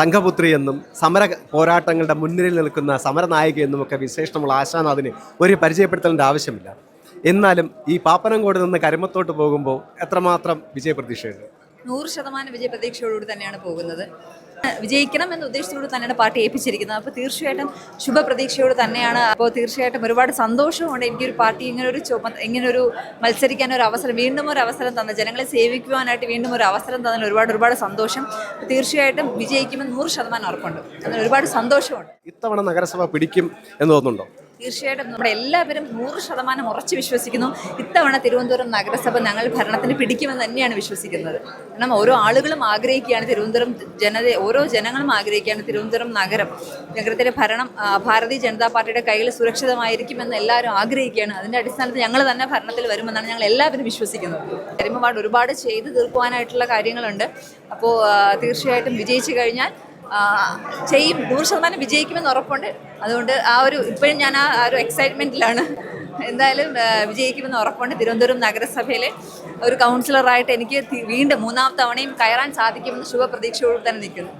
സംഘപുത്രി എന്നും സമര പോരാട്ടങ്ങളുടെ മുൻനിരയിൽ നിൽക്കുന്ന സമരനായിക എന്നും ഒക്കെ വിശേഷണമുള്ള ആശാനാഥിന് ഒരു പരിചയപ്പെടുത്തേണ്ട ആവശ്യമില്ല. എന്നാലും ഈ പാപ്പനംകോട് നിന്ന് കരിമത്തോട്ട് പോകുമ്പോൾ എത്രമാത്രം വിജയപ്രതീക്ഷയുണ്ട്? നൂറ് ശതമാനം വിജയ പ്രതീക്ഷയോടുകൂടി തന്നെയാണ് പോകുന്നത്. വിജയിക്കണം എന്ന ഉദ്ദേശത്തോട് തന്നെയാണ് പാർട്ടി ഏൽപ്പിച്ചിരിക്കുന്നത്. അപ്പോൾ തീർച്ചയായിട്ടും ശുഭപ്രതീക്ഷയോട് തന്നെയാണ്. അപ്പോൾ തീർച്ചയായിട്ടും ഒരുപാട് സന്തോഷമുണ്ട് എനിക്കൊരു പാർട്ടി ഇങ്ങനെ ഒരു ചുമ ഇങ്ങനെ ഒരു മത്സരിക്കാൻ ഒരു അവസരം വീണ്ടും ഒരു അവസരം തന്ന ജനങ്ങളെ സേവിക്കുവാനായിട്ട് വീണ്ടും ഒരു അവസരം തന്നതിൽ ഒരുപാട് ഒരുപാട് സന്തോഷം. തീർച്ചയായിട്ടും വിജയിക്കുമെന്ന് നൂറ് ശതമാനം ഉറപ്പുണ്ട്. അതിന് ഒരുപാട് സന്തോഷമുണ്ട്. ഇത്തവണ നഗരസഭ പിടിക്കും എന്ന് തോന്നുന്നുണ്ടോ? തീർച്ചയായിട്ടും നമ്മുടെ എല്ലാവരും നൂറ് ശതമാനം ഉറച്ചു വിശ്വസിക്കുന്നു. ഇത്തവണ തിരുവനന്തപുരം നഗരസഭ ഞങ്ങൾ ഭരണത്തിന് പിടിക്കുമെന്ന് തന്നെയാണ് വിശ്വസിക്കുന്നത്. കാരണം ഓരോ ആളുകളും ആഗ്രഹിക്കുകയാണ് തിരുവനന്തപുരം ജനത ഓരോ ജനങ്ങളും ആഗ്രഹിക്കുകയാണ് തിരുവനന്തപുരം നഗരം. നഗരത്തിലെ ഭരണം ഭാരതീയ ജനതാ പാർട്ടിയുടെ കയ്യിൽ സുരക്ഷിതമായിരിക്കുമെന്ന് എല്ലാവരും ആഗ്രഹിക്കുകയാണ്. അതിന്റെ അടിസ്ഥാനത്തിൽ ഞങ്ങൾ തന്നെ ഭരണത്തിൽ വരുമെന്നാണ് ഞങ്ങൾ എല്ലാവരും വിശ്വസിക്കുന്നത്. കരിമപാട് ഒരുപാട് ചെയ്തു തീർക്കുവാനായിട്ടുള്ള കാര്യങ്ങളുണ്ട്. അപ്പോൾ തീർച്ചയായിട്ടും വിജയിച്ചു കഴിഞ്ഞാൽ ചെയ്യും. നൂറ് ശതമാനം വിജയിക്കുമെന്ന് ഉറപ്പുണ്ട്. അതുകൊണ്ട് ആ ഒരു ഇപ്പോഴും ഞാൻ ആ ഒരു എക്സൈറ്റ്മെന്റിലാണ് എന്തായാലും വിജയിക്കുമെന്ന് ഉറപ്പുണ്ട്. തിരുവനന്തപുരം നഗരസഭയിലെ ഒരു കൗൺസിലറായിട്ട് എനിക്ക് വീണ്ടും മൂന്നാം തവണയും കയറാൻ സാധിക്കുമെന്ന് ശുഭപ്രതീക്ഷയോട് തന്നെ നിൽക്കുന്നു.